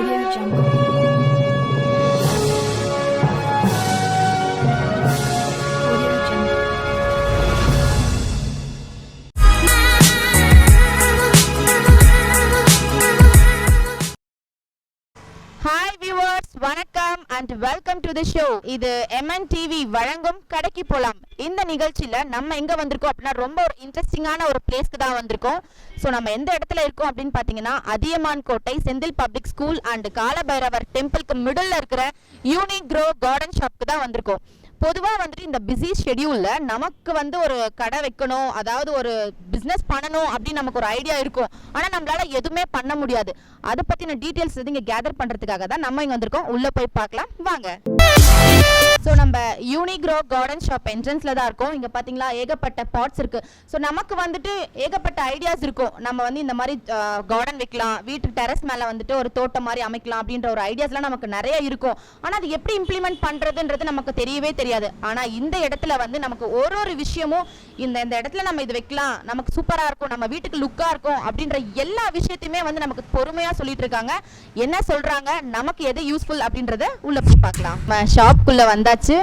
Audio Jungle. Audio Jungle. வணக்கம் and welcome to the show இது MN TV வழங்கும் கடைக்கு போலாம் இந்த நிகழ்ச்சியில் நம்ம எங்கே வந்திருக்கோம் அப்படின்னா ரொம்ப ஒரு இன்ட்ரெஸ்டிங்கான ஒரு பிளேஸ்க்கு தான் வந்திருக்கோம். ஸோ நம்ம எந்த இடத்துல இருக்கோம் அப்படின்னு பார்த்தீங்கன்னா Athiyaman Kottai Senthil public school and Kalabhairavar டெம்பிளுக்கு middle இருக்கிற யூனிக் க்ரோ கார்டன் ஷாப்க்கு தான் வந்திருக்கோம். பொதுவாக வந்துட்டு இந்த பிஸி ஷெடியூலில் நமக்கு வந்து ஒரு கடை வைக்கணும் அதாவது ஒரு பிஸ்னஸ் பண்ணணும் அப்படின்னு நமக்கு ஒரு ஐடியா இருக்கும். ஆனால் நம்மளால் எதுவுமே பண்ண முடியாது. அதை பற்றின டீட்டெயில்ஸ் வந்து இங்கே கேதர் பண்ணுறதுக்காக தான் நம்ம இங்கே வந்திருக்கோம். உள்ளே போய் பார்க்கலாம். வாங்க. ஸோ நம்ம யூனிக்ரோ கார்டன் ஷாப் என்ட்ரன்ஸில் தான் இருக்கோம். இங்கே பார்த்தீங்களா ஏகப்பட்ட பாட்ஸ் இருக்குது ஸோ நமக்கு வந்துட்டு ஏகப்பட்ட ஐடியாஸ் இருக்கும். நம்ம வந்து இந்த மாதிரி கார்டன் வைக்கலாம். வீட்டு டெரஸ் மேலே வந்துட்டு ஒரு தோட்டம் மாதிரி அமைக்கலாம் அப்படின்ற ஒரு ஐடியாஸ்லாம் நமக்கு நிறைய இருக்கும். ஆனால் அது எப்படி இம்ப்ளிமெண்ட் பண்ணுறதுன்றது நமக்கு தெரியவே தெரியாது. ஆனால் இந்த இடத்துல வந்து நமக்கு ஒரு ஒரு விஷயமும் இந்த இந்த இடத்துல நம்ம இது வைக்கலாம். நமக்கு சூப்பராக இருக்கும். நம்ம வீட்டுக்கு லுக்காக இருக்கும். அப்படின்ற எல்லா விஷயத்தையுமே வந்து நமக்கு பொறுமையாக சொல்லிட்டு இருக்காங்க என்ன சொல்றாங்க? நமக்கு எது யூஸ்ஃபுல் அப்படின்றத உள்ளே போய் பார்க்கலாம். நம்ம வந்தாச்சு.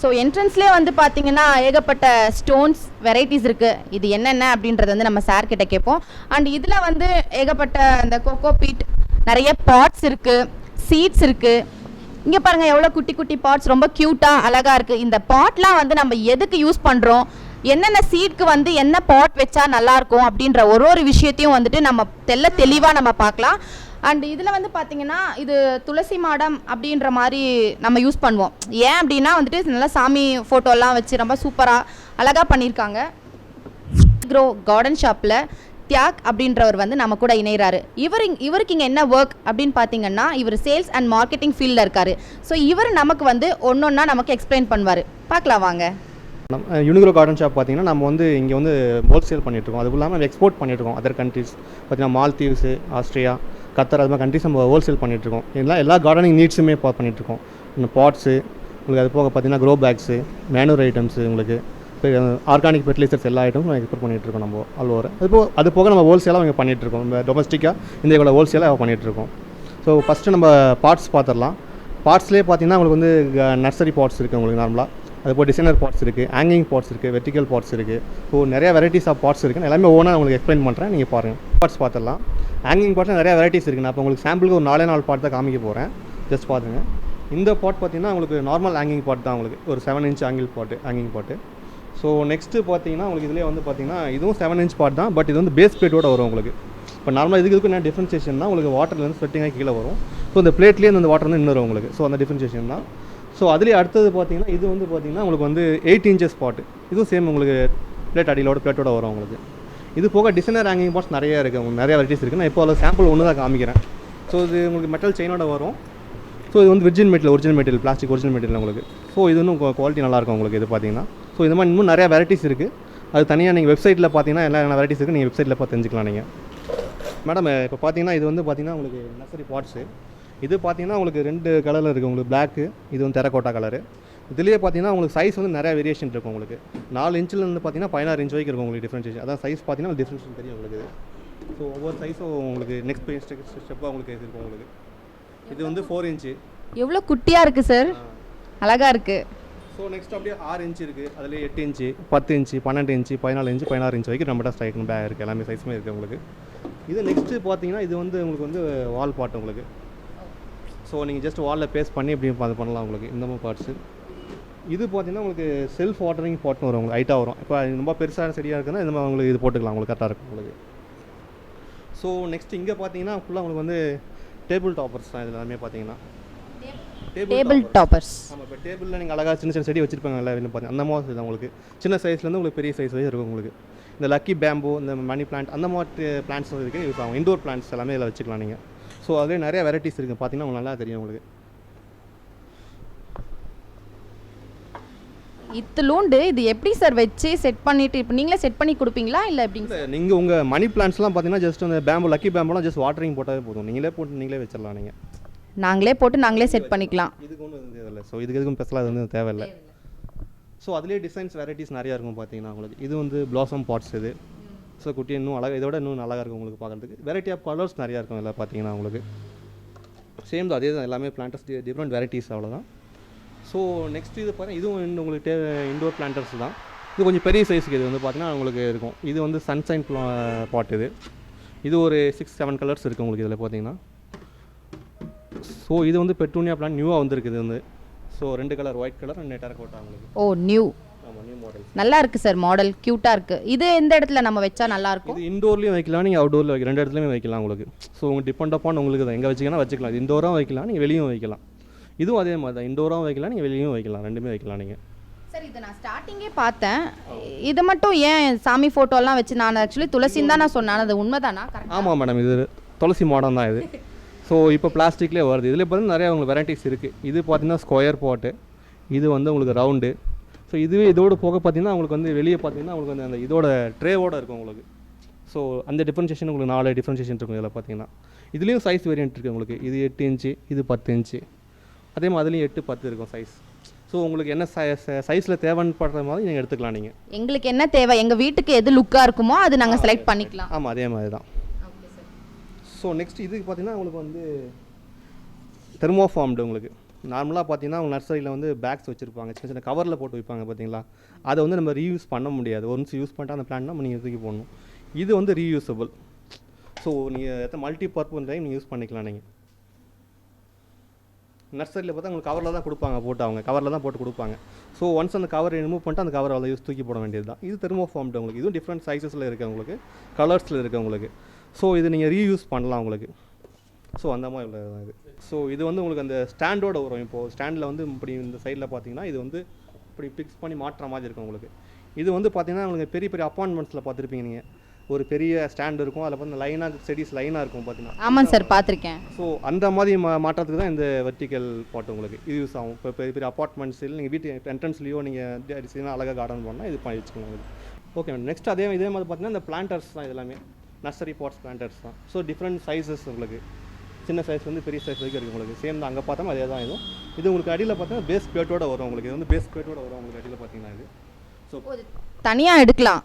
ஸோ என்ட்ரன்ஸ்லேயே வந்து பார்த்தீங்கன்னா ஏகப்பட்ட ஸ்டோன்ஸ் வெரைட்டிஸ் இருக்குது இது என்னென்ன அப்படின்றத வந்து நம்ம சார் கிட்ட கேட்போம். அண்ட் இதில் வந்து ஏகப்பட்ட இந்த கோகோ பீட் நிறைய பாட்ஸ் இருக்குது சீட்ஸ் இருக்குது இங்கே பாருங்க எவ்வளோ குட்டி குட்டி பாட்ஸ் ரொம்ப க்யூட்டாக அழகாக இருக்குது இந்த பாட்லாம் வந்து நம்ம எதுக்கு யூஸ் பண்ணுறோம் என்னென்ன சீட்க்கு வந்து என்ன பாட் வச்சா நல்லா இருக்கும் அப்படின்ற ஒரு ஒரு விஷயத்தையும் வந்துட்டு நம்ம தெல்ல தெளிவாக நம்ம பார்க்கலாம். அண்ட் இதில் வந்து பார்த்தீங்கன்னா இது துளசி மாடம் அப்படின்ற மாதிரி நம்ம யூஸ் பண்ணுவோம். ஏன் அப்படின்னா வந்துட்டு நல்லா சாமி ஃபோட்டோலாம் வச்சு ரொம்ப சூப்பராக அழகாக பண்ணியிருக்காங்க. க்ரோ கார்டன் ஷாப்பில் தியாக் அப்படின்றவர் வந்து நம்ம கூட இணைகிறாரு இவர் இவருக்கு இங்கே என்ன ஒர்க் அப்படின்னு பார்த்தீங்கன்னா இவர் சேல்ஸ் அண்ட் மார்க்கெட்டிங் ஃபீல்டில் இருக்காரு. ஸோ இவர் நமக்கு வந்து ஒன்றொன்னா நமக்கு எக்ஸ்பிளைன் பண்ணுவார். பார்க்கலாம் வாங்க. நம்ம யூனிக்ரோ கார்டன் ஷாப் பார்த்தீங்கன்னா நம்ம வந்து இங்கே வந்து ஹோல்சேல் பண்ணிட்டுருக்கோம் அதுவும் இல்லாமல் நம்ம எக்ஸ்போர்ட் பண்ணிட்டுருக்கோம் அதர் கண்ட்ரீஸ் பார்த்தீங்கன்னா மால்தீவ்ஸு ஆஸ்திரியா கத்தர் அது மாதிரி கண்ட்ரிஸ் நம்ம ஹோல்சேல் பண்ணிட்டுருக்கோம் எல்லாம் எல்லா கார்டனிங் நீட்ஸுமே பா பண்ணிட்டுருக்கோம் இந்த பாட்ஸு உங்களுக்கு அது போக பார்த்தீங்கன்னா க்ரோ பேக்ஸு மேனூர் ஐட்டம்ஸு உங்களுக்கு ஆர்கானிக் ஃபெர்டிலைசர்ஸ் எல்லா ஐட்டமும் நம்ம எக்ஸ்போர்ட் பண்ணிட்டுருக்கோம் நம்ம ஆல் ஓவர் அது போக அது போக நம்ம ஹோல்சேலாக இங்கே பண்ணிகிட்ருக்கோம் நம்ம டொமஸ்டிக்காக இந்த ஹோல்சேலாக பண்ணிகிட்ருக்கோம் ஸோ ஃபஸ்ட்டு நம்ம பார்ட்ஸ் பார்த்துடலாம். பார்ட்ஸ்லேயே பார்த்தீங்கன்னா உங்களுக்கு வந்து நர்சரி பார்ட்ஸ் இருக்குது உங்களுக்கு நார்மலாக அது போல் டிசைனர் பாட்ஸ் இருக்குது ஹேங்கிங் பாட்ஸ் இருக்குது வெர்டிக்கல் பாட்ஸ் இருக்குது ஸோ நிறைய வெரைட்டிஸ் ஆஃப் பாட்ஸ் இருக்குது எல்லாமே ஓனாக உங்களுக்கு எக்ஸ்பிளைன் பண்ணுறேன் நீங்கள் பாருங்கள் பாட்ஸ் பார்த்துடலாம். ஹேங்கிங் பாட்ஸில் நிறைய வெரைட்டிஸ் இருக்குது நான் இப்போ உங்களுக்கு சாம்பிளுக்கு ஒரு நாலே நாலு பாட் தான் காமிக்க போகிறேன் ஜஸ்ட் பாருங்க. இந்த பாட் பார்த்தீங்கன்னா உங்களுக்கு நார்மல் ஹேங்கிங் பாட் தான் உங்களுக்கு. ஒரு seven inch angle pot hanging pot so next பார்த்தீங்கன்னா உங்களுக்கு இதுலேயே வந்து பார்த்தீங்கன்னா இதுவும் செவன் இன்ச் பாட் தான். பட் இது வந்து பேஸ் பிளேட்டோட வரும் உங்களுக்கு. இப்போ நார்மலாக இதுக்கு இதுக்கு என்ன டிஃப்ரென்சேஷன் தான் உங்களுக்கு வாட்டர்லேருந்து ஸ்வெட்டிங்காக கீழே வரும். ஸோ இந்த பிளேட்லேயே அந்த வாட்டர் வந்து இன்னும் உங்களுக்கு. ஸோ அந்த டிஃப்ரென்சேஷன் தான். ஸோ அதுலேயே அடுத்தது பார்த்தீங்கன்னா இது வந்து பார்த்தீங்கன்னா உங்களுக்கு வந்து எயிட் இன்ச்சஸ் பாட்டு இதுவும் சேம் உங்களுக்கு பிளேட் அடியிலோட பிளேட்டோட வரும் உங்களுக்கு. இது போக டிசைனர் ஹேங்கிங் பாட்ஸ் நிறைய இருக்குது உங்களுக்கு நிறைய வெரைட்டிஸ் இருக்குது நான் இப்போ அதில் சாம்பிள் ஒன்று தான் காமிக்கிறேன். ஸோ இது உங்களுக்கு மெட்டல் செயினோட வரும். ஸோ இது வந்து virgin material original material plastic original material உங்களுக்கு. ஸோ இது இன்னும் குவாலிட்டி நல்லாயிருக்கும் உங்களுக்கு இது பார்த்தீங்கன்னா ஸோ இது மாதிரி இன்னும் நிறைய வெரைட்டிஸ் இருக்குது அது தனியாக நீங்கள் வெப்சைட்டில் பார்த்தீங்கன்னா எல்லா வெரைட்டிஸ் இருக்குது நீங்கள் வெப்சைட்டில் பார்த்து தெரிஞ்சுக்கலாம் நீங்கள் மேடம் இப்போ பார்த்தீங்கன்னா இது வந்து பார்த்தீங்கன்னா உங்களுக்கு நர்சரி பாட்ஸு இது பார்த்தீங்கன்னா உங்களுக்கு ரெண்டு கலரில் இருக்குது உங்களுக்கு பிளாக்கு இது வந்து தெரக்கோட்டா கலரு இதுலேயே பார்த்தீங்கன்னா உங்களுக்கு சைஸ் வந்து நிறைய வேரியேஷன் இருக்கும் உங்களுக்கு. நாலு இன்ச்சிலேருந்து பார்த்தீங்கன்னா பதினாறு இன்ச் வரைக்கும் இருக்கும் உங்களுக்கு டிஃப்ரென்ஷியேஷன் அதான் சைஸ் பார்த்தீங்கன்னா டிஃப்ரென்ஷியேஷன் தெரியும் உங்களுக்கு ஸோ ஒவ்வொரு சைஸும் உங்களுக்கு நெக்ஸ்ட் ஸ்டெப்பாக உங்களுக்கு இருக்கும் உங்களுக்கு. இது வந்து ஃபோர் இன்ச்சு எவ்வளோ குட்டியாக இருக்குது சார் அழகாக இருக்குது ஸோ நெக்ஸ்ட் அப்படியே ஆறு இன்ச் இருக்குது அதில் எட்டு இன்ச்சு பத்து இன்ச்சு பன்னெண்டு இன்ச்சு பதினாலு இன்ச்சு பதினாறு இன்ச் வரைக்கும் நம்மகிட்ட ஸ்ட்ரைக் பேக் இருக்குது எல்லாமே சைஸுமே இருக்குது உங்களுக்கு. இது நெக்ஸ்ட்டு பார்த்தீங்கன்னா இது வந்து உங்களுக்கு வந்து வால் பாட் உங்களுக்கு. ஸோ நீங்கள் ஜஸ்ட் வாலில் பேஸ்ட் பண்ணி இப்படி அது பண்ணலாம் உங்களுக்கு. இந்த மாதிரி பார்ட்ஸு இது பார்த்தீங்கன்னா உங்களுக்கு செல்ஃப் வாட்டரிங் பாட்னு வரும். உங்களுக்கு ஹைட்டாக வரும். இப்போ ரொம்ப பெருசான செடியாக இருக்குன்னா இந்த மாதிரி உங்களுக்கு இது போட்டுக்கலாம். உங்களுக்கு கரெக்டாக இருக்கும் உங்களுக்கு. ஸோ நெக்ஸ்ட் இங்கே பார்த்தீங்கன்னா ஃபுல்லாக உங்களுக்கு வந்து டேபிள் டாப்பர்ஸ் தான் இது எல்லாமே பார்த்தீங்கன்னா டேபிள் டாப்பர்ஸ் ஆமாம் இப்போ டேபிளில் நீங்கள் அழகாக சின்ன சின்ன செடி வச்சிருப்பாங்க எல்லா வீட்லையும் பார்த்தீங்க அந்த மாதிரி தான் உங்களுக்கு. சின்ன சைஸ்லேருந்து உங்களுக்கு பெரிய சைஸ் வரையும் இருக்கும் உங்களுக்கு. இந்த லக்கி பேம்பு இந்த மணி பிளான்ட் அந்த மாதிரி பிளான்ட்ஸ் இருக்கு யூஸ் ஆகும். இண்டோர் பிளான்ட்ஸ் எல்லாமே இதில் வச்சுக்கலாம் நீங்கள் ஸோ அதுலேயே நிறைய வெரைட்டிஸ் இருக்குது பார்த்தீங்கன்னா உங்களுக்கு நல்லா தெரியும் உங்களுக்கு. இத்துலூண்டு இது எப்படி சார் வச்சு செட் பண்ணிட்டு இப்போ நீங்களே செட் பண்ணி கொடுப்பீங்களா? இல்லை எப்படிங்க இல்லை நீங்கள் உங்கள் மணி பிளான்ட்ஸ்லாம் பார்த்தீங்கன்னா ஜஸ்ட் அந்த பேம்பு லக்கி பேம்புலாம் ஜஸ்ட் வாட்டரிங் போட்டாலே போதும். நீங்களே போட்டு நீங்களே வச்சிடலாம் நீங்கள் நாங்களே போட்டு நாங்களே செட் பண்ணிக்கலாம். இதுக்கு ஒன்றும் தேவையில்லை ஸோ இதுக்கு எதுக்கும் ஸ்பெஷலாக வந்து தேவையில்லை. ஸோ அதுலேயே டிசைன்ஸ் வெரைட்டிஸ் நிறையா இருக்கும் பார்த்தீங்கன்னா உங்களுக்கு. இது வந்து ப்ளாசம் பாட்ஸ் இது. ஸோ குட்டி இன்னும் அழகாக இதோட இன்னும் அழகாக இருக்கும் உங்களுக்கு பார்க்குறதுக்கு. வெரைட்டி ஆஃப் கலர்ஸ் நிறையா இருக்கும் இதில் பார்த்தீங்கன்னா உங்களுக்கு. சேம் தான் அதே தான். எல்லாமே பிளான்டர்ஸ் டிஃப்ரெண்ட் வெரைட்டிஸ் அவ்வளோதான் ஸோ நெக்ஸ்ட் இது பாருங்கள் இதுவும் இன்னும் உங்களுக்கு டே இண்டோர் பிளான்டர்ஸ் தான். இது கொஞ்சம் பெரிய சைஸுக்கு இது வந்து பார்த்தீங்கன்னா உங்களுக்கு இருக்கும். இது வந்து சன்சைன் பாட் இது. இது ஒரு சிக்ஸ் செவன் கலர்ஸ் இருக்குது உங்களுக்கு இதில் பார்த்தீங்கன்னா. ஸோ இது வந்து பெட்ரோனியா பிளான் நியூவாக வந்திருக்கு இது வந்து. ஸோ ரெண்டு colour white colour and terracotta உங்களுக்கு. ஓ நியூ நல்லா இருக்கு சார் மாடல் க்யூட்டா இருக்கு. இது எந்த இடத்துல நம்ம வச்சா நல்லா இருக்கும்? இது இண்டோர்லேயும் வைக்கலாம். நீங்கள் அவுட்டோரில் வைக்கலாம். ரெண்டு இடத்துலையுமே வைக்கலாம் உங்களுக்கு. ஸோ உங்களுக்கு டிபெண்ட் அப்பான் உங்களுக்கு தான். எங்கே வச்சிங்கன்னா வச்சுக்கலாம். இது இண்டோராகவும் வைக்கலாம். நீங்கள் வெளியும் வைக்கலாம். இதுவும் அதே மாதிரி தான். இண்டோராகவும் வைக்கலாம். நீங்கள் வெளியும் வைக்கலாம். ரெண்டுமே வைக்கலாம் நீங்கள் சார் இதை நான் ஸ்டார்டிங்கே பார்த்தேன். இது மட்டும் ஏன் சாமி ஃபோட்டோலாம் வச்சு நான் ஆக்சுவலி துளசின்னு தான் நான் சொன்னேன். அது உண்மைதானா? கரெக்ட் ஆமாம் மேடம் இது துளசி மாடம் தான் இது. ஸோ இப்போ பிளாஸ்டிக்லேயே வருது. இதில் பார்த்தீங்கன்னா நிறைய உங்களுக்கு வெரைட்டிஸ் இருக்குது இது பார்த்தீங்கன்னா ஸ்கொயர் பாட்டு இது வந்து உங்களுக்கு ரவுண்டு ஸோ இதுவே இதோட போக பார்த்தீங்கன்னா உங்களுக்கு வந்து வெளியே பார்த்தீங்கன்னா உங்களுக்கு வந்து அந்த இதோட ட்ரேவோட இருக்கும் உங்களுக்கு. ஸோ அந்த டிஃப்ரென்ஷியேஷன் உங்களுக்கு நாலு டிஃப்ரென்ஷியேஷன் இருக்கும் இதில் பார்த்தீங்கன்னா. இதுலேயும் சைஸ் வேரியன்ட் இருக்குது உங்களுக்கு. இது எட்டு இன்ச்சு இது பத்து இன்ச்சு. அதே மாதிரி அதுலேயும் எட்டு பத்து இருக்கும் சைஸ் ஸோ உங்களுக்கு என்ன சைஸில் தேவைன்னு படுற மாதிரி நீங்கள் எடுத்துக்கலாம் நீங்கள் எங்களுக்கு என்ன தேவை? எங்க வீட்டுக்கு எது லுக்கா இருக்குமோ அது நாங்க செலக்ட் பண்ணிக்கலாம். ஆமாம் அதே மாதிரி தான். ஸோ நெக்ஸ்ட் இதுக்கு பார்த்தீங்கன்னா உங்களுக்கு வந்து தெர்மோஃபார்ம்டு உங்களுக்கு. நார்மலாக பார்த்தீங்கன்னா அவங்க நர்சரியில் வந்து பேக்ஸ் வச்சுருப்பாங்க. சின்ன சின்ன கவரில் போட்டு வைப்பாங்க பார்த்தீங்களா அதை வந்து நம்ம ரீயூஸ் பண்ண முடியாது. ஒன்ஸ் யூஸ் பண்ணிட்டு அந்த பிளான் நம்ம நீங்கள் தூக்கி போடணும். இது வந்து ரீயூசபிள் ஸோ நீங்கள் எத்தனை மல்டி பர்பஸ் டைம் நீங்கள் யூஸ் பண்ணிக்கலாம் நீங்கள் நர்சரியில் பார்த்தா உங்களுக்கு கவரில் தான் கொடுப்பாங்க போட்டு அவங்க. கவரில் தான் போட்டு கொடுப்பாங்க. ஸோ ஒன்ஸ் அந்த கவர் ரிமூவ் பண்ணிட்டு அந்த கவரை அதை யூஸ் தூக்கி போட வேண்டியது தான். இது தெர்மோஃபார்ம்டு உங்களுக்கு. இதுவும் டிஃப்ரெண்ட் சைஸஸில் இருக்குது உங்களுக்கு. கலர்ஸில் இருக்குது உங்களுக்கு. ஸோ இது நீங்கள் ரீயூஸ் பண்ணலாம் உங்களுக்கு. ஸோ அந்த மாதிரி இவ்வளோ தான் இது. ஸோ இது வந்து உங்களுக்கு அந்த ஸ்டாண்டோட வரும். இப்போது ஸ்டாண்டில் வந்து இப்படி இந்த சைடில் பார்த்தீங்கன்னா இது வந்து இப்படி ஃபிக்ஸ் பண்ணி மாட்டுற மாதிரி இருக்கும் உங்களுக்கு. இது வந்து பார்த்தீங்கன்னா உங்களுக்கு பெரிய பெரிய அப்பார்ட்மெண்ட்ஸில் பார்த்துருப்பீங்க நீங்கள் ஒரு பெரிய ஸ்டாண்ட் இருக்கும். அதில் வந்து லைனாக செடிஸ் லைனாக இருக்கும் பார்த்தீங்கன்னா ஆமாம் சார் பார்த்துருக்கேன் ஸோ அந்த மாதிரி மா மாற்றத்துக்கு தான் இந்த வெர்டிக்கல் பாட் உங்களுக்கு இது யூஸ் ஆகும். இப்போ பெரிய பெரிய அப்பார்ட்மெண்ட்ஸில் நீங்கள் வீட்டு என்ட்ரன்ஸ்லேயோ நீங்கள் அடிச்சுன்னா அழகாக கார்டன் பண்ணால் இது பண்ணி வச்சுக்கலாம் இது ஓகே மேடம் நெக்ஸ்ட் அதே இதே மாதிரி பார்த்தீங்கன்னா இந்த பிளான்டர்ஸ் தான் எல்லாமே நர்சரி பாட்ஸ் பிளான்டர்ஸ் தான். ஸோ டிஃப்ரெண்ட் சைஸஸ் உங்களுக்கு. சின்ன சைஸ் வந்து பெரிய சைஸ் வரைக்கும் இருக்குது உங்களுக்கு. சேம் தான். அங்கே பார்த்தோம் அதே தான் இதுவும் இது உங்களுக்கு அடியில் பார்த்தீங்கன்னா பேஸ் பிளேட்டோட வரும் உங்களுக்கு. இது வந்து பேஸ் பிளேட்டோட வரும் உங்களுக்கு அடியில் பார்த்தீங்கன்னா இது. ஸோ தனியா எடுக்கலாம்.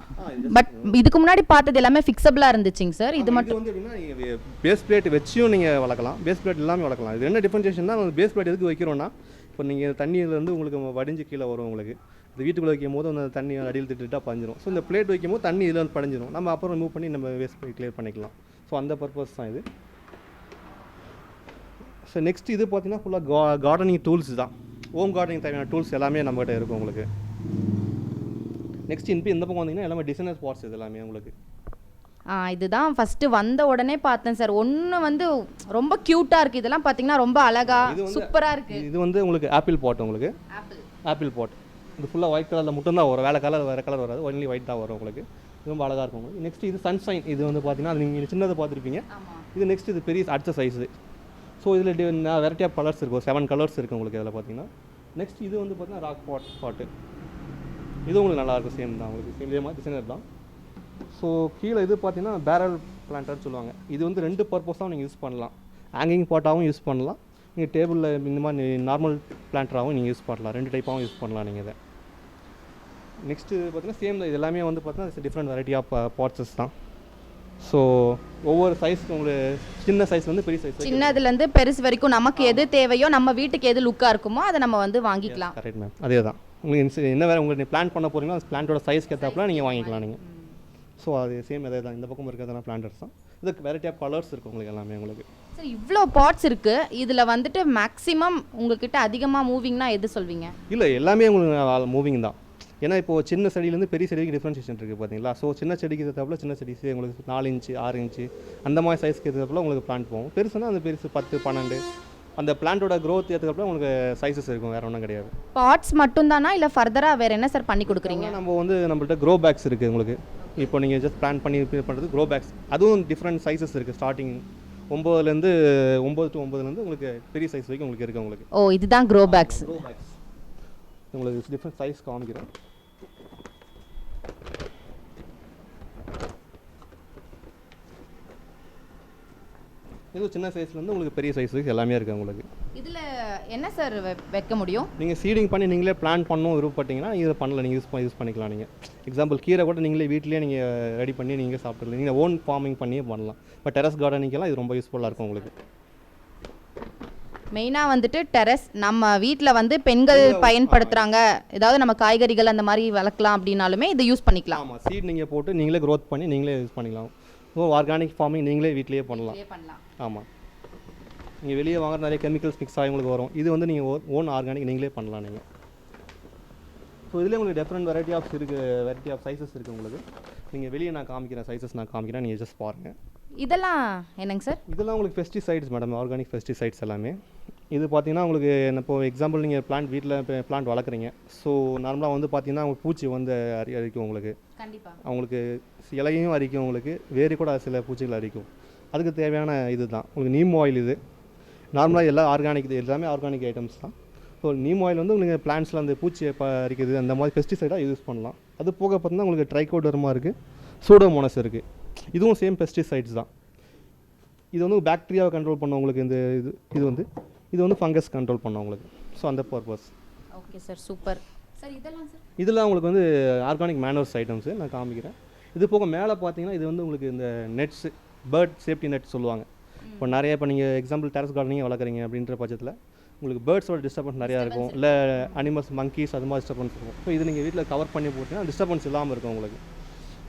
பட் இதுக்கு முன்னாடி பார்த்தது எல்லாமே ஃபிக்ஸபிளா இருந்துச்சுங்க சார். இது மட்டும் வந்து எப்படின்னா நீங்கள் பேஸ் பிளேட் வச்சியும் நீங்கள் வளர்க்கலாம். பேஸ் பிளேட் இல்லாமல் வளர்க்கலாம். இது என்ன டிஃபரன்ஷியேஷன் தான் பேஸ் பிளேட் எதுக்கு வைக்கிறோம்னா இப்போ நீங்கள் தண்ணியிலேருந்து உங்களுக்கு வடிஞ்சு கீழே வரும் உங்களுக்கு. இது வீட்டுக்குள்ளே வைக்கும் போது அந்த தண்ணி அடியில் திட்டுட்டா பஞ்சிரும். ஸோ இந்த பிளேட் வைக்கும் போது தண்ணி இதில் வந்து படிஞ்சிரும். நம்ம அப்புறம் ரிமூவ் பண்ணி நம்ம வேஸ்ட் கிளியர் பண்ணிக்கலாம். ஸோ அந்த பர்பஸ் தான் இது. ஸோ நெக்ஸ்ட் இது பார்த்தீங்கன்னா ஃபுல்லாக கா கார்டனிங் டூல்ஸ் தான். ஹோம் கார்டனிங் தேவையான டூல்ஸ் எல்லாமே நம்மகிட்ட இருக்கும் உங்களுக்கு. நெக்ஸ்ட் இப்போ இந்த பக்கம் வந்தீங்கன்னா எல்லாமே டிசைனர் ஸ்பாட்ஸ் இது எல்லாமே உங்களுக்கு. ஆ இதுதான் ஃபர்ஸ்ட் வந்த உடனே பார்த்தேன் சார். ஒன்று வந்து ரொம்ப க்யூட்டா இருக்கு. இதெல்லாம் பார்த்தீங்கன்னா ரொம்ப அழகா இது வந்து- சூப்பரா இருக்கு. இது வந்து உங்களுக்கு ஆப்பிள் பாட் உங்களுக்கு. ஆப்பிள் ஆப்பிள் பாட் இது ஃபுல்லாக ஒயிட் கலரில் மட்டும்தான் வரும். வேறு கலர் வேறு கலர் வராது. ஒன்லி ஒயிட் தான் வரும் உங்களுக்கு. ரொம்ப அழகாக இருக்கும் உங்களுக்கு. நெக்ஸ்ட் இது சன்ஷைன் இது வந்து பார்த்தீங்கன்னா அது நீங்கள் சின்னதை பார்த்துருப்பீங்க. இது நெக்ஸ்ட் இது பெரிய அடுத்த சைஸு ஸோ இதில் வெரைட்டி ஆஃப் கலர்ஸ் இருக்கும் செவன் கலர்ஸ் இருக்குது உங்களுக்கு இதில் பார்த்தீங்கன்னா நெக்ஸ்ட் இது வந்து பார்த்தீங்கன்னா ராக் பாட் பாட்டு இது உங்களுக்கு நல்லாயிருக்கும் சேம் தான். உங்களுக்கு சேம் இதே மாதிரி டிசைனர் தான். ஸோ கீழே இது பார்த்தீங்கன்னா பேரல் பிளான்டர்னு சொல்லுவாங்க. இது வந்து ரெண்டு பர்பஸாகவும் நீங்கள் யூஸ் பண்ணலாம். ஹேங்கிங் பாட்டாகவும் யூஸ் பண்ணலாம். நீங்கள் டேபிளில் இந்த மாதிரி நார்மல் பிளான்டராகவும் நீங்கள் யூஸ் பண்ணலாம். ரெண்டு டைப்பாகவும் யூஸ் பண்ணலாம் நீங்கள் இதை. நெக்ஸ்ட்டு பார்த்தீங்கன்னா சேம் இது எல்லாமே வந்து பார்த்தீங்கன்னா டிஃப்ரெண்ட் வெரைட்டி ஆஃப் பாட்ஸஸ் தான். ஸோ ஒவ்வொரு சைஸ்க்கு உங்களுக்கு சின்ன சைஸ் வந்து பெரிய சைஸ் சின்னதுல இருந்து பெருசு வரைக்கும் நமக்கு எது தேவையோ நம்ம வீட்டுக்கு எது லுக்கா இருக்குமோ அதை நம்ம வந்து வாங்கிக்கலாம். கரெக்ட் மேம் அதே தான் உங்களுக்கு என்ன வேறு உங்களுக்கு பிளான் பண்ண போகிறீங்களோ அந்த பிளான்ட்டோட சைஸ்க்கு ஏற்றாப்புல நீங்கள் வாங்கிக்கலாம் நீங்கள் ஸோ அது சேம் அதே தான் இந்த பக்கம் இருக்கிறதெல்லாம் பிளான்டர்ஸ் தான். இதுக்கு வெரைட்டி ஆஃப் கலர்ஸ் இருக்குது உங்களுக்கு எல்லாமே உங்களுக்கு. சார் இவ்வளோ பாட்ஸ் இருக்கு. இதுல வந்துட்டு மேக்ஸிமம் உங்ககிட்ட அதிகமா மூவிங்னா எது சொல்வீங்க? இல்லை எல்லாமே உங்களுக்கு மூவிங் தான். ஏன்னா இப்போது சின்ன செடியிலேருந்து பெரிய செடிக்கு டிஃப்ரென்ஷியேஷன் இருக்குது பார்த்தீங்களா? ஸோ சின்ன செடிக்கு ஏற்றாப்புல சின்ன செடிஸ் உங்களுக்கு நாலு இன்ச்சு ஆறு இன்ச்சு அந்த மாதிரி சைஸ்க்கு ஏற்றாப்புல உங்களுக்கு பிளான்ட் போகும். பெருசுனா அந்த பெருசு பத்து பன்னெண்டு அந்த பிளான்ட்டோட க்ரோத் ஏற்றுக்கப்புல உங்களுக்கு சைஸஸ் இருக்கும் வேறு ஒன்றும் கிடையாது. பாட்ஸ் மட்டும் தானா இல்ல ஃபர்தரா வேற என்ன சார் பண்ணி கொடுக்குறீங்க? நம்ம வந்து நம்மள்ட்ட க்ரோ பேக்ஸ் இருக்குது உங்களுக்கு. இப்போ நீங்கள் ஜஸ்ட் பிளான் பண்ணி பண்ணுறது க்ரோ பேக்ஸ் அதுவும் டிஃப்ரெண்ட் சைஸஸ் இருக்குது ஸ்டார்டிங் ஒம்பதுலேருந்து ஒம்பது டு ஒம்பதுலேருந்து உங்களுக்கு பெரிய சைஸ் வரைக்கும் உங்களுக்கு இருக்குது உங்களுக்கு. ஓ இதுதான் க்ரோ பேக்ஸ் க்ரோ பேக்ஸ் உங்களுக்கு டிஃப்ரெண்ட் சைஸ் காமிக்கிறேன். இது சின்ன சைஸ்லேருந்து உங்களுக்கு பெரிய சைஸ் வரைக்கும் எல்லாமே இருக்குது உங்களுக்கு. இதுல என்ன சார் வைக்க முடியும்? நீங்கள் சீடிங் பண்ணி நீங்களே பிளான் பண்ணணும் விருப்பப்பட்டீங்கன்னா இதை பண்ணல நீங்கள் யூஸ் யூஸ் பண்ணிக்கலாம் நீங்கள் எக்ஸாம்பிள் கீரை கூட நீங்களே வீட்டிலேயே நீங்கள் ரெடி பண்ணி நீங்கள் சாப்பிட்டுக்கலாம். நீங்கள் ஓன் ஃபார்மிங் பண்ணியே பண்ணலாம். பட் டெரஸ் கார்டனிங்கெல்லாம் இது ரொம்ப யூஸ்ஃபுல்லாக இருக்கும் உங்களுக்கு. மெயினாக வந்துட்டு டெரஸ் நம்ம வீட்டில் வந்து பெண்கள் பயன்படுத்துகிறாங்க ஏதாவது நம்ம காய்கறிகள் அந்த மாதிரி வளர்க்கலாம் அப்படின்னாலுமே இதை யூஸ் பண்ணிக்கலாம். ஆமாம் சீட் நீங்கள் போட்டு நீங்களே க்ரோத் பண்ணி நீங்களே யூஸ் பண்ணிக்கலாம். ஓ ஆர்கானிக் ஃபார்மிங் நீங்களே வீட்லேயே பண்ணலாம். பண்ணலாம். ஆமாம் நீங்கள் வெளியே வாங்குற நிறைய கெமிக்கல்ஸ் மிக்ஸ் ஆகி உங்களுக்கு வரும். இது வந்து நீங்கள் ஓன் ஆர்கானிக் நீங்களே பண்ணலாம் நீங்கள் ஸோ இதுலேயே உங்களுக்கு டிஃப்ரெண்ட் வெரைட்டி ஆஃப் இருக்குது வெரைட்டி ஆஃப் சைஸஸ் இருக்குது உங்களுக்கு. நீங்கள் வெளியே நான் காமிக்கிறேன் சைஸஸ் நான் காமிக்கிறேன் நீங்கள் ஜஸ்ட் பாருங்கள் இதெல்லாம் என்னங்க சார்? இதெல்லாம் உங்களுக்கு பெஸ்டிசைட்ஸ் மேடம் ஆர்கானிக் பெஸ்டிசைட்ஸ் எல்லாமே. இது பார்த்தீங்கன்னா உங்களுக்கு இப்போ எக்ஸாம்பிள் நீங்கள் பிளான்ட் வீட்டில் பிளான்ட் வளர்க்குறீங்க. ஸோ நார்மலாக வந்து பார்த்தீங்கன்னா உங்களுக்கு பூச்சி வந்து அரி அரிக்கும் உங்களுக்கு. கண்டிப்பாக அவங்களுக்கு இலையும் அரிக்கும் உங்களுக்கு வேறு கூட சில பூச்சிகள் அரிக்கும். அதுக்கு தேவையான இது தான் உங்களுக்கு நீம் ஆயில் இது. நார்மலாக எல்லா ஆர்கானிக் இது எல்லாமே ஆர்கானிக் ஐட்டம்ஸ் தான். ஸோ நீம் ஆயில் வந்து உங்களுக்கு பிளான்ட்ஸில் அந்த பூச்சியை ப அரிக்குது அந்த மாதிரி பெஸ்டிசைடாக யூஸ் பண்ணலாம். அது போக பார்த்தீங்கன்னா உங்களுக்கு ட்ரைகோடர்மா இருக்குது சூடோமோனஸ் இருக்குது இதுவும் சேம் பெஸ்டிசைட்ஸ் தான். இது வந்து பாக்டீரியாவை கண்ட்ரோல் பண்ண உங்களுக்கு இந்த இது இது வந்து இது வந்து ஃபங்கஸ் கண்ட்ரோல் பண்ண உங்களுக்கு ஸோ அந்த purpose okay sir super sir இதெல்லாம் சார் இதெல்லாம் உங்களுக்கு வந்து ஆர்கானிக் மேனர்ஸ் ஐட்டம்ஸு நான் காமிக்கிறேன். இது போக மேலே பார்த்தீங்கன்னா இது வந்து உங்களுக்கு இந்த நெட்ஸ் பேர்ட் சேஃப்டி நெட் சொல்லுவாங்க. இப்போ நிறைய இப்போ நீங்கள் எக்ஸாம்பிள் டெரஸ் கார்டனிங் வளர்க்குறீங்க அப்படின்ற பட்சத்தில் உங்களுக்கு பேர்ட்ஸோட டிஸ்டர்பன்ஸ் நிறையா இருக்கும். இல்லை அனிமல்ஸ் monkeys அது மாதிரி டிஸ்டர்பன்ஸ் இருக்கும். ஸோ இது நீங்கள் வீட்டில் கவர் பண்ணி போட்டிங்கன்னா டிஸ்டர்பன்ஸ் இல்லாமல் இருக்கும் உங்களுக்கு.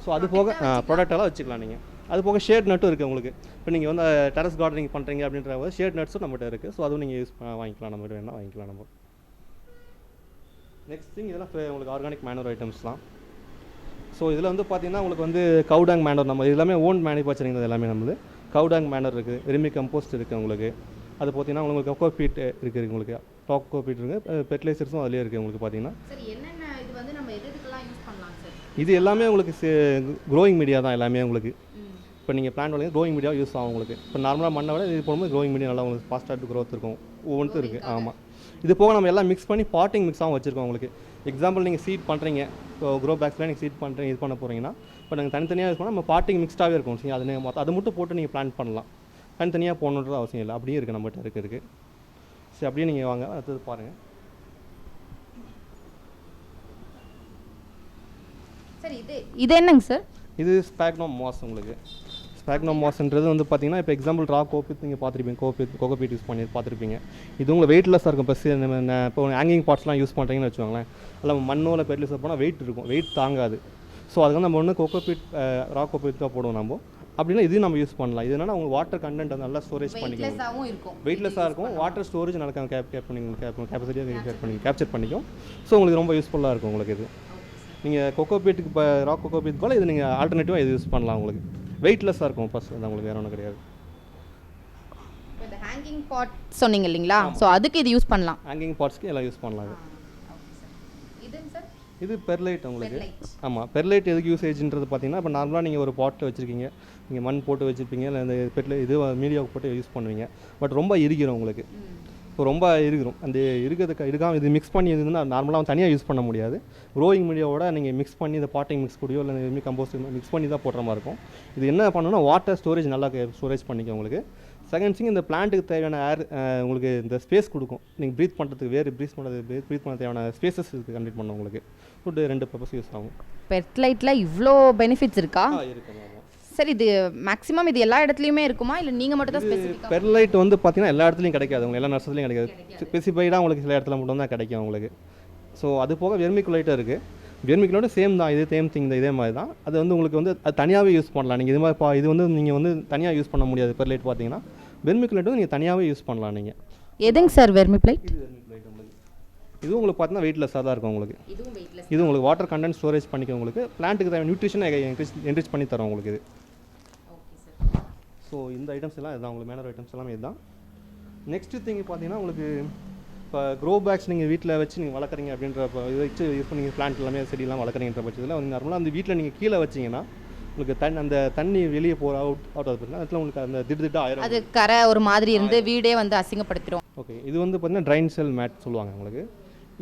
ஸோ அது போக ப்ராடக்டெல்லாம் வச்சுக்கலாம். நீங்கள் அது போக ஷேட் நட்டும் இருக்குது உங்களுக்கு. இப்போ நீங்கள் வந்து டெரஸ் கார்டனிங் பண்ணுறீங்க அப்படின்ற போது ஷேட் நட்ஸும் நம்மகிட்ட இருக்குது ஸோ அதுவும் நீங்கள் யூஸ் வாங்கிக்கலாம். நம்ம வேணால் வாங்கிக்கலாம் நம்ம. நெக்ஸ்ட் திங் இதெல்லாம் உங்களுக்கு ஆர்கானிக் மேனர் ஐட்டம்ஸ் தான் ஸோ இதில் வந்து பார்த்தீங்கன்னா உங்களுக்கு வந்து கவுடாங் மேனர் நம்ம எல்லாமே ஓன் மேனுஃபேக்சரிங் இது எல்லாமே நம்மளது. கவுடாங் மேனர் இருக்குது வெறுமி கம்போஸ்ட் இருக்குது உங்களுக்கு. அது பார்த்தீங்கன்னா உங்களுக்கு கொக்கோ பீட் இருக்குது உங்களுக்கு. டாக்கோ பீட் இருக்குது ஃபெர்டிலைசர்ஸும் அதுலேயே இருக்குது உங்களுக்கு பார்த்தீங்கன்னா இது எல்லாமே உங்களுக்கு க்ரோயிங் மீடியா தான் எல்லாமே உங்களுக்கு. இப்போ நீங்கள் பிளான் வளர்ந்து க்ரோயிங் மீடியா யூஸ் ஆகும் உங்களுக்கு. இப்போ நார்மலாக மண்ணை விட இது போகும்போது க்ரோயிங் மீடியா நல்லா உங்களுக்கு ஃபாஸ்ட்டாக க்ரோத் இருக்கும். ஒவ்வொன்றும் இருக்குது ஆமாம் இது போக நம்ம எல்லாம் மிக்ஸ் பண்ணி பாட்டிங் மிக்ஸாகவும் வச்சுருக்கோம் உங்களுக்கு. எக்ஸாம்பிள் நீங்கள் சீட் பண்ணுறீங்க இப்போ க்ரோ பேக்ஸில் நீங்கள் சீட் பண்ணுறீங்க இது பண்ண போகிறீங்கன்னா இப்போ நாங்கள் தனித்தனியாக யூஸ் பண்ணால் நம்ம பாட்டிங் மிக்ஸ்டாகவே இருக்கும். சரி அது நீங்க மொத்த- அது மட்டும் போட்டு நீங்கள் பிளான் பண்ணலாம். தனித்தனியாக போகணுன்றது அவசியம் இல்லை. அப்படியே இருக்குது நம்மகிட்ட இருக்கு இருக்குது சரி அப்படியே நீங்கள் வாங்க. அடுத்தது பாருங்கள் சார் இது இது என்னங்க சார்? இது ஸ்பாக்னோம் மாஸ் உங்களுக்கு. ஸ்பாக்னோம் மாஸ்ன்றது வந்து பார்த்தீங்கன்னா இப்போ எக்ஸாம்பிள் ரா கோபித் நீங்கள் பார்த்துருப்பீங்க கோபித் கோகோபீட் யூஸ் பண்ணி பார்த்துருப்பீங்க இது உங்களுக்கு வெயிட்லெஸ்ஸாக இருக்கும். ப்ளஸ் இப்போ ஹேங்கிங் பார்ட்ஸ்லாம் யூஸ் பண்ணுறீங்கன்னு வச்சுக்கோங்களேன். அதில் மண்ணோ இல்லை பெட்லெஸ் போனால் வெயிட் இருக்கும். வெயிட் தாங்காது. ஸோ அதுக்கு நம்ம ஒன்று கோகோபீட் ரா கோபிட் தான் போடுவோம் நம்ம. அப்படின்னா இதையும் நம்ம யூஸ் பண்ணலாம். இது என்னன்னா உங்களுக்கு வாட்டர் கண்டென்ட் நல்லா ஸ்டோரேஜ் இருக்கும். வெயிட்லெஸ்ஸாக இருக்கும். வாட்டர் ஸ்டோரேஜ் நல்லா கேப் கேப் பண்ணி கேப் கேப்பசிட்டியாக கேப் பண்ணி கேப்சர் பண்ணிக்கும். ஸோ உங்களுக்கு ரொம்ப யூஸ்ஃபுல்லாக இருக்கும் உங்களுக்கு இது. நீங்கள் கொக்கோபீட்டுக்கு இப்போ ராக் கொக்கோபீட் போல் இது நீங்கள் ஆல்டர்னேட்டிவாக இது யூஸ் பண்ணலாம் உங்களுக்கு. வெயிட்லெஸ்ஸாக இருக்கும் ஃபஸ்ட் அது உங்களுக்கு வேற ஒன்றும் கிடையாது. ஹேங்கிங் பாட் சொன்னீங்க இல்லைங்களா? ஸோ அதுக்கு இது யூஸ் பண்ணலாம். ஹேங்கிங் பார்ட்ஸ்க்கு எல்லாம் யூஸ் பண்ணலாம் இது. இது பெர்லைட் உங்களுக்கு. ஆமாம் பெர்லைட் எதுக்கு யூசேஜ்ன்றது பார்த்தீங்கன்னா இப்போ நார்மலாக நீங்கள் ஒரு பாட்டில் வச்சுருக்கீங்க. நீங்கள் மண் போட்டு வச்சுருப்பீங்க இல்லை இந்த பெட்ல இது மீடியாவுக்கு போட்டு யூஸ் பண்ணுவீங்க. பட் ரொம்ப இறுகிரும் உங்களுக்கு. இப்போ ரொம்ப இருக்கிறோம். அந்த இருக்கிறதுக்கு இருக்காம இது மிக்ஸ் பண்ணி இருந்ததுன்னா நார்மலாக தனியாக யூஸ் பண்ண முடியாது. க்ரோயிங் மீடியாவோட நீங்கள் மிக்ஸ் பண்ணி இந்த பாட்டிங் மிக்ஸ் கூடயோ இல்லை எதுவுமே கம்போஸ்ட் மிக்ஸ் பண்ணி தான் போடுற மாதிரி இருக்கும். இது என்ன பண்ணணும்னா வாட்டர் ஸ்டோரேஜ் நல்லா ஸ்டோரேஜ் பண்ணிக்கும் உங்களுக்கு. செகண்ட் திங் இந்த பிளான்ட்டுக்கு தேவையான ஏர் உங்களுக்கு இந்த ஸ்பேஸ் கொடுக்கும். நீங்கள் ப்ரீத் பண்ணுறதுக்கு வேறு ப்ரீத் பண்ணுறது ப்ரீத் பண்ண தேவையான ஸ்பேசஸ் இதுக்கு கம்ப்ளீட் பண்ணும் உங்களுக்கு. ஃபுட்டு ரெண்டு பர்பஸ் யூஸ் ஆகும். பெட்லைட்டில் இவ்வளோ பெனிஃபிட்ஸ் இருக்கா? ஆமாம் சார் இது மேக்ஸிமம் இது எல்லா இடத்துலையுமே இருக்குமா? இல்லை நீங்கள் மட்டும் தான் ஸ்பெசிஃபிக்காக பெர்லைட் வந்து பார்த்தீங்கன்னா எல்லா இடத்துலையும் கிடைக்காது. உங்களுக்கு எல்லா நர்சரிலையும் கிடைக்காது. ஸ்பெசிஃபைடாக உங்களுக்கு சில இடத்துல மட்டும் தான் கிடைக்கும் உங்களுக்கு. ஸோ அது போக வெர்மிகுலைட்டும் இருக்குது வெர்மிகுலைட் சேம் தான். இது சேம் திங் இதே மாதிரி தான். அது வந்து உங்களுக்கு வந்து அது தனியாகவே யூஸ் பண்ணலாம். நீங்கள் இது மாதிரி பா இது வந்து நீங்கள் வந்து தனியாக யூஸ் பண்ண முடியாது பெர்லைட் பார்த்தீங்கன்னா வெர்மிகுலைட் வந்து நீங்கள் தனியாகவே யூஸ் பண்ணலாம் நீங்கள் எதுங்க சார் வெர்மிப்ளைட் இது உங்களுக்கு. பார்த்தீங்கன்னா வெயிட்லெஸ்ஸாக தான் இருக்கும் உங்களுக்கு. இது உங்களுக்கு வாட்டர் கண்டென்ட் ஸ்டோரேஜ் பண்ணிக்க உங்களுக்கு. பிளான்ட்டுக்கு தேவை நியூட்ரிஷனை என்ரிச் என்ரிச் பண்ணி தரும் உங்களுக்கு இது. ஸோ இந்த ஐட்டம்ஸ் எல்லாம் இதுதான். உங்களுக்கு மேனர் ஐட்டம்ஸ் எல்லாமே இதுதான். நெக்ஸ்ட்டு திங் பார்த்தீங்கன்னா உங்களுக்கு இப்போ க்ரோ பேக்ஸ் நீங்கள் வீட்டில் வச்சு நீங்கள் வளர்க்குறீங்க அப்படின்ற இதை வச்சு யூஸ் பண்ணி பிளான்ட் எல்லாமே செடியெல்லாம் வளர்க்குறீங்கன்ற பட்சத்தில் வந்து நார்மலாக அந்த வீட்டில் நீங்கள் கீழே வச்சீங்கன்னா உங்களுக்கு தண்ணி அந்த தண்ணி வெளியே போகிற அவுட் அவுட் ஆகுது அதில் உங்களுக்கு அந்த திட்டு திட்டு ஆயிரம். அது கரை ஒரு மாதிரி இருந்து வீடே வந்து அசிங்கப்படுத்திடும் ஓகே இது வந்து பார்த்தீங்கன்னா ட்ரைன் செல் மேட் சொல்லுவாங்க உங்களுக்கு.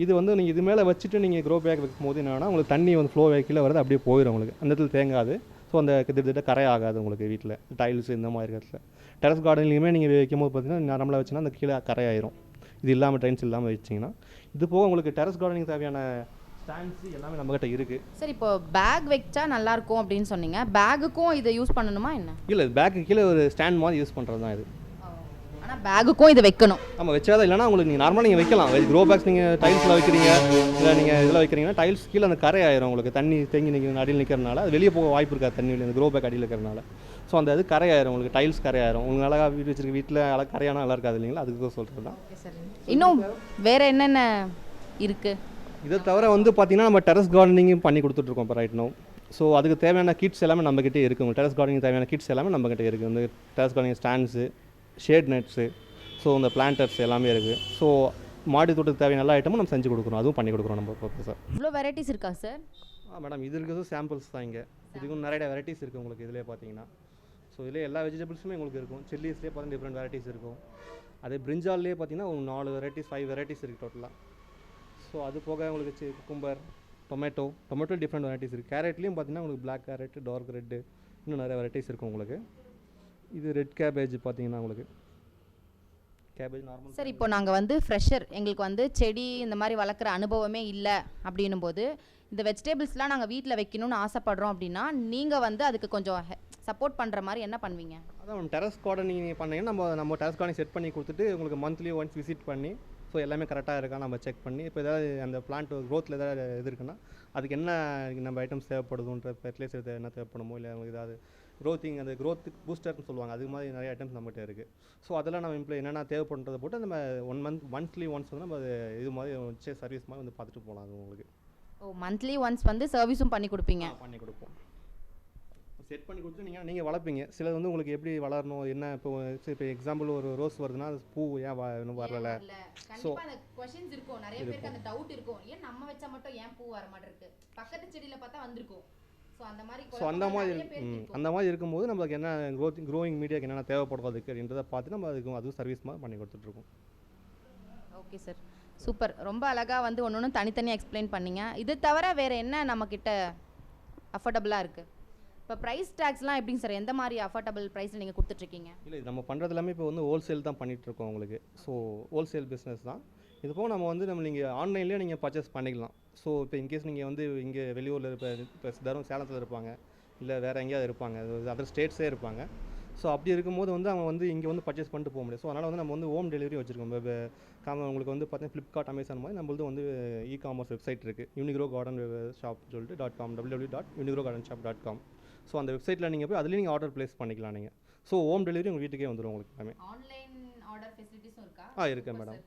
இது வந்து நீங்கள் இது மேலே வச்சுட்டு நீங்கள் க்ரோ பேக் வைக்கும் போது என்னன்னா உங்களுக்கு தண்ணி வந்து ஃப்ளோ கீழே வரது அப்படியே போயிடும் உங்களுக்கு. அந்த இடத்துல தேங்காது. ஸோ அந்த கிட்டத்தட்ட கரை ஆகாது உங்களுக்கு வீட்டில். டைல்ஸ் இந்த மாதிரி இடத்துல டெரஸ் கார்டன்லையுமே நீங்கள் வைக்கும் போது பார்த்தீங்கன்னா நார்மலாக வச்சுன்னா அந்த கீழே கரை ஆயிரும். இது இல்லாமல் ட்ரைன்ஸ் இல்லாமல் வச்சிங்கன்னா. இது போக உங்களுக்கு டெரஸ் கார்டனிங் தேவையான ஸ்டாண்ட்ஸ் எல்லாமே நம்மகிட்ட இருக்குது சார் இப்போ பேக் வச்சா நல்லா இருக்கும் அப்படின்னு சொன்னீங்க. பேகுக்கும் இதை யூஸ் பண்ணணுமா என்ன? இல்லை பேக்கு கீழே ஒரு ஸ்டாண்ட் மாதிரி யூஸ் பண்ணுறது தான் இது. ஆனால் பேகுக்கும் இதை வைக்கணும். நம்ம வச்சாதான் இல்லைனா உங்களுக்கு நீங்கள் நார்மலாக நீங்கள் வைக்கலாம். க்ரோ பேக்ஸ் நீங்கள் டைல்ஸில் வைக்கிறீங்க. இல்லை நீங்கள் இதில் வைக்கிறீங்கன்னா டைல்ஸ் கீழே அந்த கரை ஆயிரும் உங்களுக்கு. தண்ணி தேங்கி நிற்கிற அடியில் நிற்கிறனால அது வெளியே போக வாய்ப்பு இருக்காது தண்ணி வெளியே அந்த க்ரோ பேக் அடியில் இருக்கிறனால ஸோ அந்த இது கரை ஆயிரும் உங்களுக்கு. டைல்ஸ் கரை ஆயிரும். உங்களுக்கு அழகாக வீடு வச்சிருக்க வீட்டில் அழகாக கரையானா நல்லா இருக்காது இல்லைங்களா? அதுக்கு சொல்கிறது தான். இன்னும் வேற என்னென்ன இருக்கு? இதை தவிர வந்து பார்த்தீங்கன்னா நம்ம டெரஸ் கார்டனிங் பண்ணி கொடுத்துட்ருக்கோம் இப்போ ரைட் நோ ஸோ அதுக்கு தேவையான கிட்ஸ் எல்லாமே நம்மக்கிட்டே இருக்குது டெரஸ் கார்டனிங் தேவையான கிட்ஸ் எல்லாமே நம்மக்கிட்ட இருக்குது இந்த terrace gardening stands shade nets so இந்த பிளான்டர்ஸ் எல்லாமே இருக்குது ஸோ மாடி தோட்டத்துக்கு தேவையான எல்லா ஐட்டமும் நம்ம செஞ்சு கொடுக்குறோம் அதுவும் பண்ணி கொடுக்குறோம் நம்ம சார் இவ்வளோ வெரைட்டிஸ் இருக்கா சார் ஆ மேடம் இது இருக்கிறது சாம்பிள்ஸ் தான் இங்கே. இதுக்கும் நிறைய வெரைட்டிஸ் இருக்குது உங்களுக்கு இதிலே பார்த்தீங்கன்னா ஸோ இதிலே எல்லா வெஜிடபிள்ஸுமே உங்களுக்கு இருக்கும். சில்லிஸ்லேயே பார்த்தீங்கன்னா டிஃப்ரெண்ட் வெரைட்டிஸ் இருக்கும். அதே பிரிஞ்சால்லே பார்த்தீங்கன்னா ஒரு நாலு வெரைட்டிஸ் ஃபைவ் வெரைட்டிஸ் இருக்குது டோட்டலாக ஸோ அது போக உங்களுக்கு cucumber tomato tomato different varieties இருக்குது கேரட்லேயும் பார்த்தீங்கன்னா உங்களுக்கு பிளாக் கேரட் டார்க் ரெட்டு இன்னும் நிறைய வெரைட்டிஸ் இருக்கும் உங்களுக்கு. இது ரெட் கேபேஜ் பார்த்தீங்கன்னா உங்களுக்கு. கேபேஜ் நார்மல் சார் இப்போ நாங்கள் வந்து ஃப்ரெஷர் எங்களுக்கு வந்து செடி இந்த மாதிரி வளர்க்குற அனுபவமே இல்லை அப்படின்னும் போது இந்த வெஜிடபிள்ஸ்லாம் நாங்கள் வீட்டில் வைக்கணும்னு ஆசைப்படுறோம் அப்படின்னா நீங்கள் வந்து அதுக்கு கொஞ்சம் சப்போர்ட் பண்ணுற மாதிரி என்ன பண்ணுவீங்க? அதான் டெரஸ் கார்டனிங் நீங்கள் பண்ணீங்கன்னா நம்ம நம்ம டெரஸ் கார்டனிங் செட் பண்ணி கொடுத்துட்டு உங்களுக்கு மந்த்லி ஒன்ஸ் விசிட் பண்ணி ஸோ எல்லாமே கரெக்டாக இருக்கா நம்ம செக் பண்ணி இப்போ ஏதாவது அந்த பிளான்ட் க்ரோத்தில் ஏதாவது இது இருக்குன்னா அதுக்கு என்ன நம்ம ஐட்டம்ஸ் தேவைப்படுதுன்ற ஃபெர்டிலைசர் என்ன தேவைப்படுமோ இல்லை உங்களுக்கு ஏதாவது க்ரோத்திங் அந்த க்ரோத்துக்கு பூஸ்டர்னு சொல்லுவாங்க. அது மாதிரி நிறைய ஐட்டம்ஸ் நம்மகிட்ட இருக்குது ஸோ அதெல்லாம் நம்ம இம்ப்ளை என்னென்ன தேவைப்படுறதை போட்டு நம்ம ஒன் மந்த் மந்த்லி ஒன்ஸ் வந்து நம்ம இது மாதிரி சர்வீஸ் மாதிரி வந்து பார்த்துட்டு போகலாம் உங்களுக்கு. ஓ மந்த்லி ஒன்ஸ் வந்து சர்வீஸும் பண்ணி கொடுப்பீங்க? பண்ணி கொடுப்போம். செட் பண்ணி கொடுத்து நீங்கள் நீங்கள் வளர்ப்பீங்க. சிலது வந்து உங்களுக்கு எப்படி வளரணும் என்ன இப்போ இப்போ எக்ஸாம்பிள் ஒரு ரோஸ் வருதுன்னா அது பூ ஏன் இன்னும் வரல? அந்த கொஸ்டின்ஸ் இருக்கும். நிறைய பேருக்கு அந்த டவுட் இருக்கும். ஏன் நம்ம வச்சா மட்டும் ஏன் பூ வர மாட்டிருக்கு? பக்கத்து செடியில பார்த்தா வந்திருக்கும். ஸோ அந்த மாதிரி ஸோ அந்த மாதிரி ம், அந்த மாதிரி இருக்கும்போது நம்மளுக்கு என்ன க்ரோத் க்ரோயிங் மீடியாக்கு என்னென்ன தேவைப்படுறது அதுக்கு அப்படின்றத பார்த்து நம்ம அதுக்கு அதுவும் சர்வீஸ் மாதிரி பண்ணி கொடுத்துட்ருக்கோம். ஓகே சார் சூப்பர் ரொம்ப அழகாக வந்து ஒன்று ஒன்று தனித்தனியாக எக்ஸ்பிளைன் பண்ணீங்க. இது தவிர வேறு என்ன நம்மக்கிட்ட அஃபோர்டபுளாக இருக்குது இப்போ ப்ரைஸ் டேக்ஸ்லாம் எப்படிங்க சார் எந்த மாதிரி அஃபோர்டபுள் ப்ரைஸில் நீங்கள் கொடுத்துட்ருக்கீங்க? இல்லை இது நம்ம பண்ணுறது எல்லாமே இப்போ வந்து ஹோல்சேல் தான் பண்ணிகிட்ருக்கோம் உங்களுக்கு. ஸோ ஹோல்சேல் பிஸ்னஸ் தான். இது போக நம்ம வந்து நம்ம நீங்கள் ஆன்லைன்லேயே நீங்கள் பர்ச்சேஸ் பண்ணிக்கலாம். ஸோ இப்போ இன்கேஸ் நீங்கள் வந்து இங்கே வெளியூரில் இருப்ப இப்போ தரும் சேலத்தில் இருப்பாங்க. இல்லை வேறு எங்கேயாவது இருப்பாங்க. அதர் ஸ்டேட்ஸே இருப்பாங்க. ஸோ அப்படி இருக்கும்போது வந்து அவங்க வந்து இங்கே வந்து பர்ச்சேஸ் பண்ணிட்டு போக முடியும் ஸோ அதனால் வந்து நம்ம வந்து ஹோம் டெலிவரி வச்சுருக்கோம். இப்போ காம உங்களுக்கு வந்து பார்த்தீங்கன்னா ஃப்ளிப்கார்ட் அமேசான் மாதிரி நம்மளது வந்து இ காமர்ஸ் வெப்சைட் இருக்குது யூனிக்ரோ கார்டன் ஷாப் சொல்லிட்டு dot com W dot Unigrow garden shop dot com so அந்த வெப்சைட்டில் நீங்கள் போய் அதுலேயும் நீங்கள் ஆர்டர் ப்ளேஸ் பண்ணிக்கலாம் நீங்கள் ஸோ ஹோம் டெலிவரி உங்கள் வீட்டுக்கே வந்துடும் உங்களுக்கு எல்லாமே. ஆன்லைன் ஆர்டர் ஃபெசிலிட்டிஸும் இருக்கா? ஆ இருக்கு மேடம்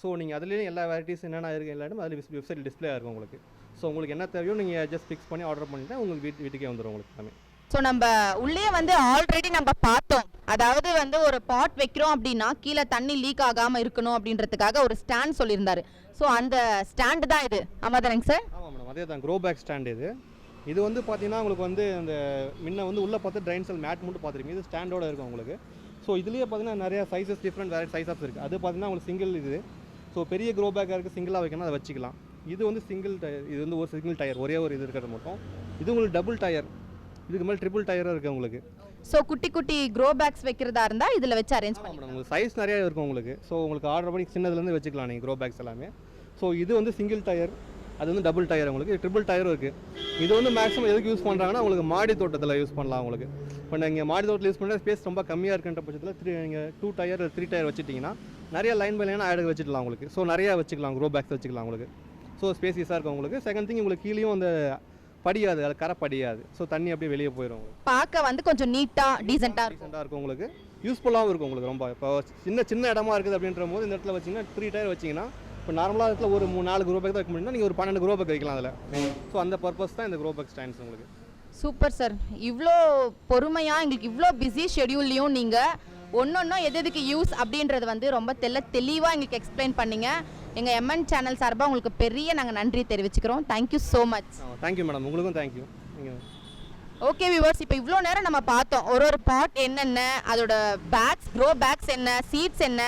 ஸோ நீங்கள் அதுலேயும் எல்லா வெரைட்டிஸ் என்னென்ன இருக்குது எல்லா இடமும் அதில் வெப்சைட் டிஸ்ப்ளே இருக்கும் உங்களுக்கு. ஸோ உங்களுக்கு என்ன தேவையோ நீங்கள் ஜஸ்ட் ஃபிக்ஸ் பண்ணி ஆர்டர் பண்ணிட்டா உங்களுக்கு வீட்டு வீட்டுக்கே வந்துடும் உங்களுக்கு எல்லாமே. ஸோ நம்ம உள்ளே வந்து ஆல்ரெடி நம்ம பார்த்தோம். அதாவது வந்து ஒரு பாட் வைக்கிறோம் அப்படின்னா கீழே தண்ணி லீக் ஆகாமல் இருக்கணும் அப்படின்றதுக்காக ஒரு ஸ்டாண்ட் சொல்லியிருந்தாரு. ஸோ அந்த ஸ்டாண்டு தான் இது. ஆமாம் தானேங்க சார் ஆமாம் மேடம் அதே தான் க்ரோ பேக் ஸ்டாண்ட் இது. இது வந்து பார்த்தீங்கன்னா உங்களுக்கு வந்து அந்த முன்ன வந்து உள்ளே பார்த்து ட்ரைன் செல் மேட் மட்டும் பார்த்துருக்கீங்க இது ஸ்டாண்டோட இருக்கும் உங்களுக்கு. ஸோ இதுலேயே பார்த்தீங்கன்னா நிறைய சைஸஸ் டிஃப்ரெண்ட் வேறு சைஸஸ் இருக்குது அது பார்த்தீங்கன்னா உங்களுக்கு சிங்கிள் இது. ஸோ பெரிய க்ரோ பேக்காக இருக்குது சிங்கிளாக வைக்கணும் அதை வச்சுக்கலாம். இது வந்து சிங்கிள் டயர் இது வந்து ஒரு சிங்கிள் டயர் ஒரே ஒரு இது இருக்கிறது மட்டும். இது உங்களுக்கு டபுள் டயர் இதுக்கு மேலே ட்ரிபிள் டயரும் இருக்குது உங்களுக்கு. ஸோ குட்டி குட்டி க்ரோ பேக்ஸ் வைக்கிறதா இருந்தால் இதில் வச்சு அரேஞ்ச் பண்ணி உங்களுக்கு சைஸ் நிறைய இருக்கும் உங்களுக்கு. ஸோ உங்களுக்கு ஆர்டர் பண்ணி சின்னதுலேருந்து வச்சுக்கலாம் நீங்கள் க்ரோ பேக்ஸ் எல்லாமே. ஸோ இது வந்து சிங்கிள் டயர் அது வந்து டபுள் டயர் உங்களுக்கு. ட்ரிபிள் டயரும் இருக்குது இது வந்து மேக்ஸிமம் எதுக்கு யூஸ் பண்ணுறாங்கன்னா உங்களுக்கு மாடி தோட்டத்தில் யூஸ் பண்ணலாம் உங்களுக்கு. இப்போ நீங்கள் மாடி தோட்டத்தில் யூஸ் பண்ணுற ஸ்பேஸ் ரொம்ப கம்மியாக இருக்குன்ற பட்சத்தில் த்ரீ நீங்கள் டூ டயர் த்ரீ டயர் வச்சுட்டிங்கன்னா நிறைய லைன் பை லைனாக ஆடு வச்சுக்கலாம் உங்களுக்கு. ஸோ நிறையா வச்சுக்கலாம் க்ரோ பேக்ஸ் வச்சுக்கலாம் உங்களுக்கு. ஸோ ஸ்பேசியஸாக இருக்கும் உங்களுக்கு. செகண்ட் திங் உங்களுக்கு கீழேயும் அந்த படியாது அது கரை படியாது. ஸோ தண்ணி அப்படியே வெளியே போயிடும் பார்க்க வந்து கொஞ்சம் நீட்டாக டீசெண்டாக டீசெண்டாக இருக்கும். உங்களுக்கு. யூஸ்ஃபுல்லாகவும் இருக்கும் உங்களுக்கு ரொம்ப. இப்போ சின்ன சின்ன இடமா இருக்குது அப்படின்ற போது இந்த இடத்துல வச்சிங்கன்னா த்ரீ டயர் வச்சிங்கன்னா இப்போ நார்மலாக இடத்துல ஒரு மூணு நாலு குரோ பேக் தான் வைக்க முடியும்னா நீங்கள் ஒரு பன்னெண்டு குரோ பேக் வைக்கலாம் அதில். ஸோ அந்த பர்பஸ் தான் இந்த குரோ பேக் ஸ்டாண்ட்ஸ் உங்களுக்கு. சூப்பர் சார் இவ்வளோ பொறுமையாக எங்களுக்கு இவ்வளோ பிஸி ஷெடியூல்லையும் நீங்கள் ஒன்றொன்றும் எது எதுக்கு யூஸ் அப்படின்றது வந்து ரொம்ப தெல்ல தெளிவாக எங்களுக்கு எக்ஸ்பிளைன் பண்ணீங்க. எங்கள் எம்என் சேனல் சார்பாக உங்களுக்கு பெரிய நாங்கள் நன்றி தெரிவிச்சுக்கிறோம். Thank you so much thank you madam உங்களுக்கும் தேங்க்யூ ஓகே வியூவர்ஸ் இப்போ இவ்வளோ நேரம் நம்ம பார்த்தோம். ஒரு ஒரு பாட் என்னென்ன அதோட பேக்ஸ் க்ரோ பேக்ஸ் என்ன சீட்ஸ் என்ன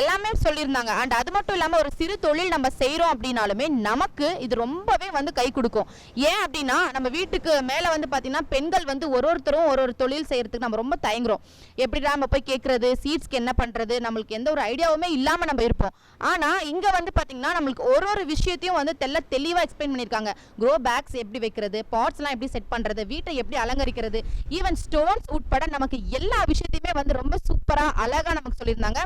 எல்லாமே சொல்லியிருந்தாங்க. அண்ட் அது மட்டும் இல்லாமல் ஒரு சிறு தொழில் நம்ம செய்கிறோம் அப்படின்னாலுமே நமக்கு இது ரொம்பவே வந்து கை கொடுக்கும். ஏன் அப்படின்னா நம்ம வீட்டுக்கு மேலே வந்து பார்த்தீங்கன்னா பெண்கள் வந்து ஒரு ஒருத்தரும் ஒரு ஒரு தொழில் செய்கிறதுக்கு நம்ம ரொம்ப தயங்குறோம். எப்படிடா நம்ம போய் கேட்குறது சீட்ஸ்க்கு என்ன பண்ணுறது நம்மளுக்கு எந்த ஒரு ஐடியாவுமே இல்லாமல் நம்ம இருப்போம். ஆனால் இங்கே வந்து பார்த்தீங்கன்னா நம்மளுக்கு ஒரு ஒரு விஷயத்தையும் வந்து தெல்ல தெளிவாக எக்ஸ்பிளைன் பண்ணியிருக்காங்க. க்ரோ பேக்ஸ் எப்படி வைக்கிறது பாட்ஸ்லாம் எப்படி செட் பண்ணுறது வீட்டை எப்படி அலங்கரிக்கிறது ஈவன் ஸ்டோன்ஸ் உட்பட நமக்கு எல்லா விஷயத்தையுமே வந்து ரொம்ப சூப்பராக அழகாக நமக்கு சொல்லியிருந்தாங்க.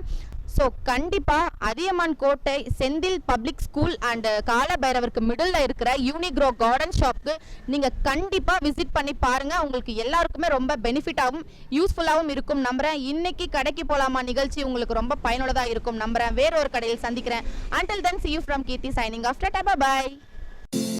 ஸோ கண்டிப்பாக Athiyaman Kottai Senthil public school and காலபைரவருக்கு middle இருக்கிற யூனிக்ரோ கார்டன் ஷாப்க்கு நீங்கள் கண்டிப்பாக விசிட் பண்ணி பாருங்கள் உங்களுக்கு எல்லாருக்குமே ரொம்ப பெனிஃபிட்டாகவும் யூஸ்ஃபுல்லாகவும் இருக்கும் நம்புறேன். இன்னைக்கு கடைக்கு போகலாமா நிகழ்ச்சி உங்களுக்கு ரொம்ப பயனுள்ளதாக இருக்கும் நம்புறேன். வேற ஒரு கடையில் சந்திக்கிறேன். Until then see you from Keerthi signing off tata bye